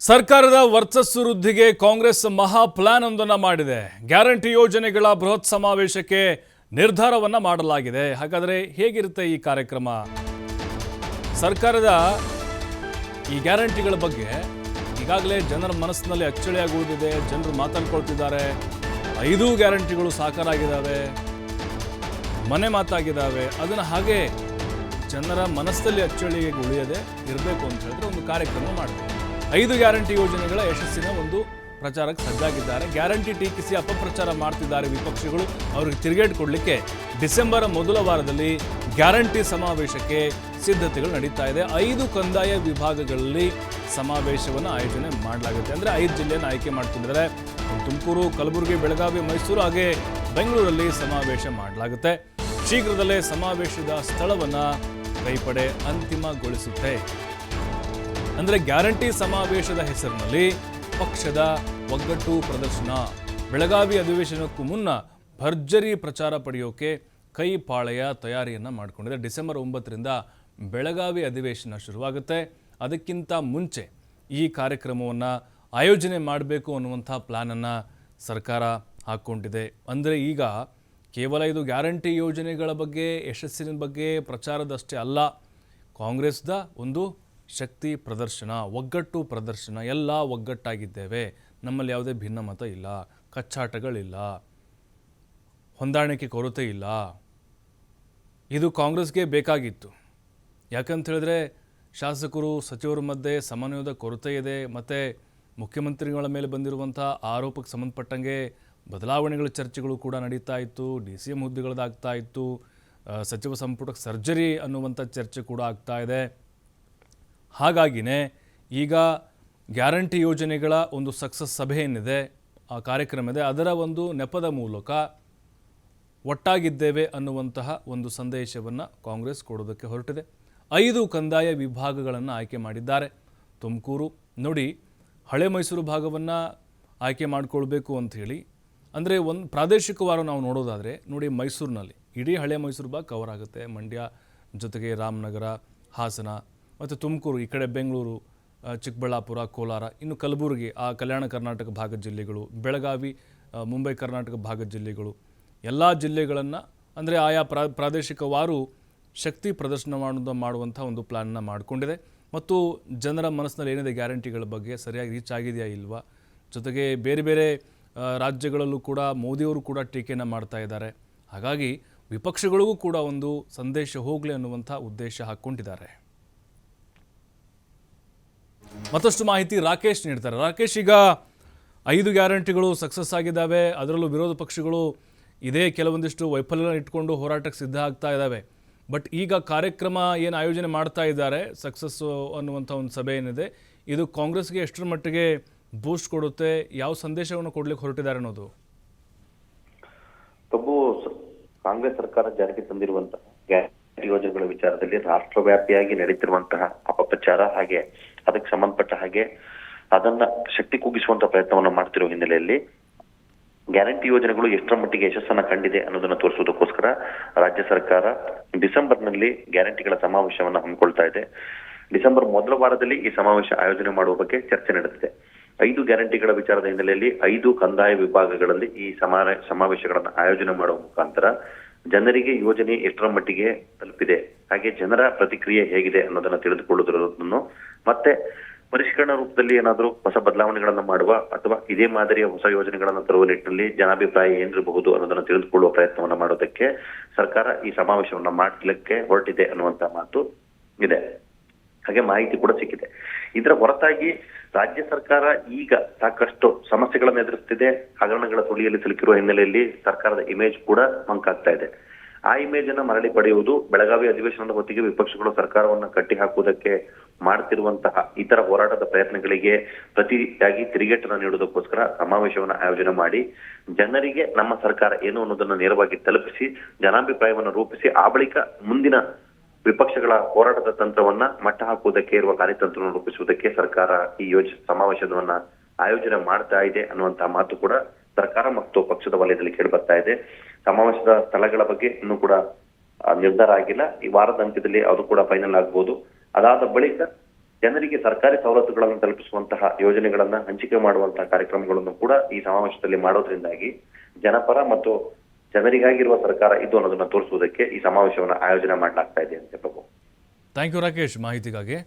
ಸರ್ಕಾರದ ವರ್ಚಸ್ಸು ವೃದ್ಧಿಗೆ ಕಾಂಗ್ರೆಸ್ ಮಹಾ ಪ್ಲಾನ್ ಒಂದನ್ನು ಮಾಡಿದೆ. ಗ್ಯಾರಂಟಿ ಯೋಜನೆಗಳ ಬೃಹತ್ ಸಮಾವೇಶಕ್ಕೆ ನಿರ್ಧಾರವನ್ನ ಮಾಡಲಾಗಿದೆ. ಹಾಗಾದರೆ ಹೇಗಿರುತ್ತೆ ಈ ಕಾರ್ಯಕ್ರಮ? ಸರ್ಕಾರದ ಈ ಗ್ಯಾರಂಟಿಗಳ ಬಗ್ಗೆ ಈಗಾಗಲೇ ಜನರ ಮನಸ್ಸಿನಲ್ಲಿ ಅಚ್ಚಳಿಯಾಗಿ ಉಳಿದಿದೆ ಜನರು ಮಾತಾಡ್ಕೊಳ್ತಿದ್ದಾರೆ. ಐದು ಗ್ಯಾರಂಟಿಗಳು ಸಾಕಾರಾಗಿದ್ದಾವೆ. ಮನೆ ಮಾತಾಗಿದ್ದಾವೆ. ಅದನ್ನು ಹಾಗೆ ಜನರ ಮನಸ್ಸಲ್ಲಿ ಅಚ್ಚಳಿಗೆ ಉಳಿಯದೆ ಇರಬೇಕು ಅಂತ ಹೇಳಿದ್ರೆ ಒಂದು ಕಾರ್ಯಕ್ರಮ ಮಾಡಬೇಕು ಐದು ಗ್ಯಾರಂಟಿ ಯೋಜನೆಗಳ ಯಶಸ್ಸಿನ ಒಂದು ಪ್ರಚಾರಕ್ಕೆ ಸಜ್ಜಾಗಿದ್ದಾರೆ. ಗ್ಯಾರಂಟಿ ಟೀಕಿಸಿ ಅಪಪ್ರಚಾರ ಮಾಡ್ತಿದ್ದಾರೆ ವಿಪಕ್ಷಗಳು. ಅವ್ರಿಗೆ ತಿರುಗೇಟು ಕೊಡಲಿಕ್ಕೆ ಡಿಸೆಂಬರ್ ಮೊದಲ ವಾರದಲ್ಲಿ ಗ್ಯಾರಂಟಿ ಸಮಾವೇಶಕ್ಕೆ ಸಿದ್ಧತೆಗಳು ನಡೀತಾ ಇದೆ. ಐದು ಕಂದಾಯ ವಿಭಾಗಗಳಲ್ಲಿ ಸಮಾವೇಶವನ್ನು ಆಯೋಜನೆ ಮಾಡಲಾಗುತ್ತೆ. ಅಂದರೆ ಐದು ಜಿಲ್ಲೆಯನ್ನು ಆಯ್ಕೆ ಮಾಡ್ಕೊಂಡಿದ್ದಾರೆ. ತುಮಕೂರು, ಕಲಬುರಗಿ, ಬೆಳಗಾವಿ, ಮೈಸೂರು ಹಾಗೆ ಬೆಂಗಳೂರಲ್ಲಿ ಸಮಾವೇಶ ಮಾಡಲಾಗುತ್ತೆ. ಶೀಘ್ರದಲ್ಲೇ ಸಮಾವೇಶದ ಸ್ಥಳವನ್ನು ಕೈಪಡೆ ಅಂತಿಮಗೊಳಿಸುತ್ತೆ. ಅಂದರೆ ಗ್ಯಾರಂಟಿ ಸಮಾವೇಶದ ಹೆಸರಿನಲ್ಲಿ ಪಕ್ಷದ ಒಗ್ಗಟ್ಟು ಪ್ರದರ್ಶನ, ಬೆಳಗಾವಿ ಅಧಿವೇಶನಕ್ಕೂ ಮುನ್ನ ಭರ್ಜರಿ ಪ್ರಚಾರ ಪಡೆಯೋಕೆ ಕೈ ಪಾಳೆಯ ತಯಾರಿಯನ್ನು ಮಾಡಿಕೊಂಡಿದೆ. ಡಿಸೆಂಬರ್ ಒಂಬತ್ತರಿಂದ ಬೆಳಗಾವಿ ಅಧಿವೇಶನ ಶುರುವಾಗುತ್ತೆ. ಅದಕ್ಕಿಂತ ಮುಂಚೆ ಈ ಕಾರ್ಯಕ್ರಮವನ್ನು ಆಯೋಜನೆ ಮಾಡಬೇಕು ಅನ್ನುವಂಥ ಪ್ಲ್ಯಾನನ್ನು ಸರ್ಕಾರ ಹಾಕ್ಕೊಂಡಿದೆ. ಅಂದರೆ ಈಗ ಕೇವಲ ಇದು ಗ್ಯಾರಂಟಿ ಯೋಜನೆಗಳ ಬಗ್ಗೆ, ಯಶಸ್ಸಿನ ಬಗ್ಗೆ ಪ್ರಚಾರದಷ್ಟೇ ಅಲ್ಲ. ಕಾಂಗ್ರೆಸ್ದ ಒಂದು ಶಕ್ತಿ ಪ್ರದರ್ಶನ, ಒಗ್ಗಟ್ಟು ಪ್ರದರ್ಶನ, ಎಲ್ಲ ಒಗ್ಗಟ್ಟಾಗಿದ್ದೇವೆ. ನಮ್ಮಲ್ಲಿ ಯಾವುದೇ ಭಿನ್ನಮತ ಇಲ್ಲ, ಕಚ್ಚಾಟಗಳಿಲ್ಲ, ಹೊಂದಾಣಿಕೆ ಕೊರತೆ ಇಲ್ಲ. ಇದು ಕಾಂಗ್ರೆಸ್ಗೆ ಬೇಕಾಗಿತ್ತು. ಯಾಕಂತ ಹೇಳಿದ್ರೆ ಶಾಸಕರು, ಸಚಿವರ ಮಧ್ಯೆ ಸಮನ್ವಯದ ಕೊರತೆ ಇದೆ, ಮತ್ತು ಮುಖ್ಯಮಂತ್ರಿಗಳ ಮೇಲೆ ಬಂದಿರುವಂಥ ಆರೋಪಕ್ಕೆ ಸಂಬಂಧಪಟ್ಟಂಗೆ ಬದಲಾವಣೆಗಳ ಚರ್ಚೆಗಳು ಕೂಡ ನಡೀತಾ ಇತ್ತು, ಡಿ ಸಿ ಎಂ ಹುದ್ದೆಗಳದಾಗ್ತಾ ಇತ್ತು ಸಚಿವ ಸಂಪುಟಕ್ಕೆ ಸರ್ಜರಿ ಅನ್ನುವಂಥ ಚರ್ಚೆ ಕೂಡ ಆಗ್ತಾ ಇದೆ. ಹಾಗಾಗಿನೇ ಈಗ ಗ್ಯಾರಂಟಿ ಯೋಜನೆಗಳ ಒಂದು ಸಕ್ಸಸ್ ಸಭೆ ಏನಿದೆ, ಆ ಕಾರ್ಯಕ್ರಮ ಇದೆ. ಅದರ ಒಂದು ನೆಪದ ಮೂಲಕ ಒಟ್ಟಾಗಿದ್ದೇವೆ ಅನ್ನುವಂತಹ ಒಂದು ಸಂದೇಶವನ್ನು ಕಾಂಗ್ರೆಸ್ ಕೊಡೋದಕ್ಕೆ ಹೊರಟಿದೆ. ಐದು ಕಂದಾಯ ವಿಭಾಗಗಳನ್ನು ಆಯ್ಕೆ ಮಾಡಿದ್ದಾರೆ. ತುಮಕೂರು, ನೋಡಿ, ಹಳೆ ಮೈಸೂರು ಭಾಗವನ್ನು ಆಯ್ಕೆ ಮಾಡಿಕೊಳ್ಬೇಕು ಅಂಥೇಳಿ ಅಂದರೆ ಒಂದು ಪ್ರಾದೇಶಿಕವಾರು ನಾವು ನೋಡೋದಾದರೆ ನೋಡಿ ಮೈಸೂರಿನಲ್ಲಿ. ಇಡೀ ಹಳೆ ಮೈಸೂರು ಭಾಗ ಕವರ್ ಆಗುತ್ತೆ. ಮಂಡ್ಯ ಜೊತೆಗೆ ರಾಮನಗರ, ಹಾಸನ ಮತ್ತು ತುಮಕೂರು, ಈ ಕಡೆ ಬೆಂಗಳೂರು ಚಿಕ್ಕಬಳ್ಳಾಪುರ, ಕೋಲಾರ, ಇನ್ನು ಕಲಬುರಗಿ, ಆ ಕಲ್ಯಾಣ ಕರ್ನಾಟಕ ಭಾಗದ ಜಿಲ್ಲೆಗಳು, ಬೆಳಗಾವಿ ಮುಂಬೈ ಕರ್ನಾಟಕ ಭಾಗದ ಜಿಲ್ಲೆಗಳು, ಎಲ್ಲ ಜಿಲ್ಲೆಗಳನ್ನು ಅಂದರೆ ಆಯಾ ಪ್ರಾ ಪ್ರಾದೇಶಿಕವಾರು ಶಕ್ತಿ ಪ್ರದರ್ಶನ ಮಾಡೋದು ಮಾಡುವಂಥ ಒಂದು ಪ್ಲ್ಯಾನನ್ನು ಮಾಡಿಕೊಂಡಿದೆ. ಮತ್ತು ಜನರ ಮನಸ್ಸಿನಲ್ಲಿ ಏನಿದೆ ಗ್ಯಾರಂಟಿಗಳ ಬಗ್ಗೆ ಸರಿಯಾಗಿ ರೀಚ್ ಆಗಿದೆಯಾ ಇಲ್ವಾ? ಜೊತೆಗೆ ಬೇರೆ ಬೇರೆ ರಾಜ್ಯಗಳಲ್ಲೂ ಕೂಡ ಮೋದಿಯವರು ಕೂಡ ಟೀಕೆಯನ್ನು ಮಾಡ್ತಾ ಇದ್ದಾರೆ. ಹಾಗಾಗಿ ವಿಪಕ್ಷಗಳಿಗೂ ಕೂಡ ಒಂದು ಸಂದೇಶ ಹೋಗಲಿ ಅನ್ನುವಂಥ ಉದ್ದೇಶ ಹಾಕ್ಕೊಂಡಿದ್ದಾರೆ. ಮತ್ತಷ್ಟು ಮಾಹಿತಿ ರಾಕೇಶ್ ನೀಡ್ತಾರೆ. ರಾಕೇಶ್, ಈಗ ಐದು ಗ್ಯಾರಂಟಿಗಳು ಸಕ್ಸಸ್ ಆಗಿದ್ದಾವೆ. ಅದರಲ್ಲೂ ವಿರೋಧ ಪಕ್ಷಗಳು ಇದೇ ಕೆಲವೊಂದಿಷ್ಟು ವೈಫಲ್ಯ ಇಟ್ಕೊಂಡು ಹೋರಾಟಕ್ಕೆ ಸಿದ್ಧ ಆಗ್ತಾ ಇದ್ದಾವೆ. ಬಟ್ ಈಗ ಕಾರ್ಯಕ್ರಮ ಏನು ಆಯೋಜನೆ ಮಾಡ್ತಾ ಇದ್ದಾರೆ, ಸಕ್ಸಸ್ಸು ಅನ್ನುವಂಥ ಒಂದು ಸಭೆ ಏನಿದೆ, ಇದು ಕಾಂಗ್ರೆಸ್ಗೆ ಎಷ್ಟರ ಮಟ್ಟಿಗೆ ಬೂಸ್ಟ್ ಕೊಡುತ್ತೆ, ಯಾವ ಸಂದೇಶವನ್ನು ಕೊಡ್ಲಿಕ್ಕೆ ಹೊರಟಿದ್ದಾರೆ ಅನ್ನೋದು? ತಬ್ಬು ಕಾಂಗ್ರೆಸ್ ಸರ್ಕಾರ ಜಾರಿಗೆ ತಂದಿರುವಂತಹ ಯೋಜನೆಗಳ ವಿಚಾರದಲ್ಲಿ ರಾಷ್ಟ್ರವ್ಯಾಪಿಯಾಗಿ ನಡೀತಿರುವಂತಹ ಅಪಪ್ರಚಾರ ಹಾಗೆ ಅದಕ್ಕೆ ಸಂಬಂಧಪಟ್ಟ ಹಾಗೆ ಅದನ್ನ ಶಕ್ತಿ ಕುಗ್ಗಿಸುವಂತ ಪ್ರಯತ್ನವನ್ನು ಮಾಡ್ತಿರೋ ಹಿನ್ನೆಲೆಯಲ್ಲಿ ಗ್ಯಾರಂಟಿ ಯೋಜನೆಗಳು ಎಷ್ಟರ ಮಟ್ಟಿಗೆ ಯಶಸ್ಸನ್ನ ಕಂಡಿದೆ ಅನ್ನೋದನ್ನ ತೋರಿಸುವುದಕ್ಕೋಸ್ಕರ ರಾಜ್ಯ ಸರ್ಕಾರ ಡಿಸೆಂಬರ್ನಲ್ಲಿ ಗ್ಯಾರಂಟಿಗಳ ಸಮಾವೇಶವನ್ನು ಹಮ್ಮಿಕೊಳ್ತಾ ಇದೆ. ಡಿಸೆಂಬರ್ ಮೊದಲ ವಾರದಲ್ಲಿ ಈ ಸಮಾವೇಶ ಆಯೋಜನೆ ಮಾಡುವ ಬಗ್ಗೆ ಚರ್ಚೆ ನಡೆದಿದೆ. ಐದು ಗ್ಯಾರಂಟಿಗಳ ವಿಚಾರದ ಹಿನ್ನೆಲೆಯಲ್ಲಿ ಐದು ಕಂದಾಯ ವಿಭಾಗಗಳಲ್ಲಿ ಈ ಸಮಾರ ಸಮಾವೇಶಗಳನ್ನು ಆಯೋಜನೆ ಮಾಡುವ ಮುಖಾಂತರ ಜನರಿಗೆ ಯೋಜನೆ ಎಷ್ಟರ ಮಟ್ಟಿಗೆ ತಲುಪಿದೆ, ಹಾಗೆ ಜನರ ಪ್ರತಿಕ್ರಿಯೆ ಹೇಗಿದೆ ಅನ್ನೋದನ್ನ ತಿಳಿದುಕೊಳ್ಳುವುದನ್ನು ಮತ್ತೆ ಪರಿಷ್ಕರಣ ರೂಪದಲ್ಲಿ ಏನಾದರೂ ಹೊಸ ಬದಲಾವಣೆಗಳನ್ನು ಮಾಡುವ ಅಥವಾ ಇದೇ ಮಾದರಿಯ ಹೊಸ ಯೋಜನೆಗಳನ್ನು ತರುವ ನಿಟ್ಟಿನಲ್ಲಿ ಜನಾಭಿಪ್ರಾಯ ಏನಿರಬಹುದು ಅನ್ನೋದನ್ನು ತಿಳಿದುಕೊಳ್ಳುವ ಪ್ರಯತ್ನವನ್ನು ಮಾಡೋದಕ್ಕೆ ಸರ್ಕಾರ ಈ ಸಮಾವೇಶವನ್ನು ಮಾಡಲಿಕ್ಕೆ ಹೊರಟಿದೆ ಅನ್ನುವಂತ ಮಾತು ಇದೆ. ಹಾಗೆ ಮಾಹಿತಿ ಕೂಡ ಸಿಕ್ಕಿದೆ. ಇದರ ಹೊರತಾಗಿ ರಾಜ್ಯ ಸರ್ಕಾರ ಈಗ ಸಾಕಷ್ಟು ಸಮಸ್ಯೆಗಳನ್ನು ಎದುರಿಸ್ತಿದೆ. ಹಗರಣಗಳ ಸುಳಿಯಲ್ಲಿ ಸಿಲುಕಿರುವ ಹಿನ್ನೆಲೆಯಲ್ಲಿ ಸರ್ಕಾರದ ಇಮೇಜ್ ಕೂಡ ಮಂಕಾಗ್ತಾ ಇದೆ. ಆ ಇಮೇಜ್ ಅನ್ನ ಮರಳಿ ಪಡೆಯುವುದು ಬೆಳಗಾವಿ ಅಧಿವೇಶನದ ಹೊತ್ತಿಗೆ ವಿಪಕ್ಷಗಳು ಸರ್ಕಾರವನ್ನ ಕಟ್ಟಿ ಹಾಕುವುದಕ್ಕೆ ಮಾಡ್ತಿರುವಂತಹ ಇತರ ಹೋರಾಟದ ಪ್ರಯತ್ನಗಳಿಗೆ ಪ್ರತಿಯಾಗಿ ತಿರುಗೇಟನ್ನು ನೀಡುವುದಕ್ಕೋಸ್ಕರ ಸಮಾವೇಶವನ್ನು ಆಯೋಜನೆ ಮಾಡಿ ಜನರಿಗೆ ನಮ್ಮ ಸರ್ಕಾರ ಏನು ಅನ್ನೋದನ್ನ ನೇರವಾಗಿ ತಲುಪಿಸಿ, ಜನಾಭಿಪ್ರಾಯವನ್ನು ರೂಪಿಸಿ, ಆ ಬಳಿಕ ಮುಂದಿನ ವಿಪಕ್ಷಗಳ ಹೋರಾಟದ ತಂತ್ರವನ್ನ ಮಟ್ಟ ಹಾಕುವುದಕ್ಕೆ ಇರುವ ಕಾರ್ಯತಂತ್ರವನ್ನು ರೂಪಿಸುವುದಕ್ಕೆ ಸರ್ಕಾರ ಈ ಯೋಜ, ಸಮಾವೇಶವನ್ನ ಆಯೋಜನೆ ಮಾಡ್ತಾ ಇದೆ ಅನ್ನುವಂತಹ ಮಾತು ಕೂಡ ಸರ್ಕಾರ ಮತ್ತು ಪಕ್ಷದ ವಲಯದಲ್ಲಿ ಕೇಳಿ ಬರ್ತಾ ಇದೆ. ಸಮಾವೇಶದ ಸ್ಥಳಗಳ ಬಗ್ಗೆ ಇನ್ನೂ ಕೂಡ ನಿರ್ಧಾರ ಆಗಿಲ್ಲ. ಈ ವಾರದ ಅಂತ್ಯದಲ್ಲಿ ಅದು ಕೂಡ ಫೈನಲ್ ಆಗಬಹುದು ಅದಾದ ಬಳಿಕ ಜನರಿಗೆ ಸರ್ಕಾರಿ ಸವಲತ್ತುಗಳನ್ನು ತಲುಪಿಸುವಂತಹ ಯೋಜನೆಗಳನ್ನ ಹಂಚಿಕೆ ಮಾಡುವಂತಹ ಕಾರ್ಯಕ್ರಮಗಳನ್ನು ಕೂಡ ಈ ಸಮಾವೇಶದಲ್ಲಿ ಮಾಡೋದ್ರಿಂದಾಗಿ ಜನಪರ ಮತ್ತು ಜನರಿಗಾಗಿರುವ ಸರ್ಕಾರ ಇದು ಅನ್ನೋದನ್ನ ತೋರಿಸುವುದಕ್ಕೆ ಈ ಸಮಾವೇಶವನ್ನು ಆಯೋಜನೆ ಮಾಡಲಾಗ್ತಾ ಇದೆ ಅಂತ ಪ್ರಭು ಥ್ಯಾಂಕ್ ಯು ರಾಕೇಶ್ ಮಾಹಿತಿಗಾಗಿ.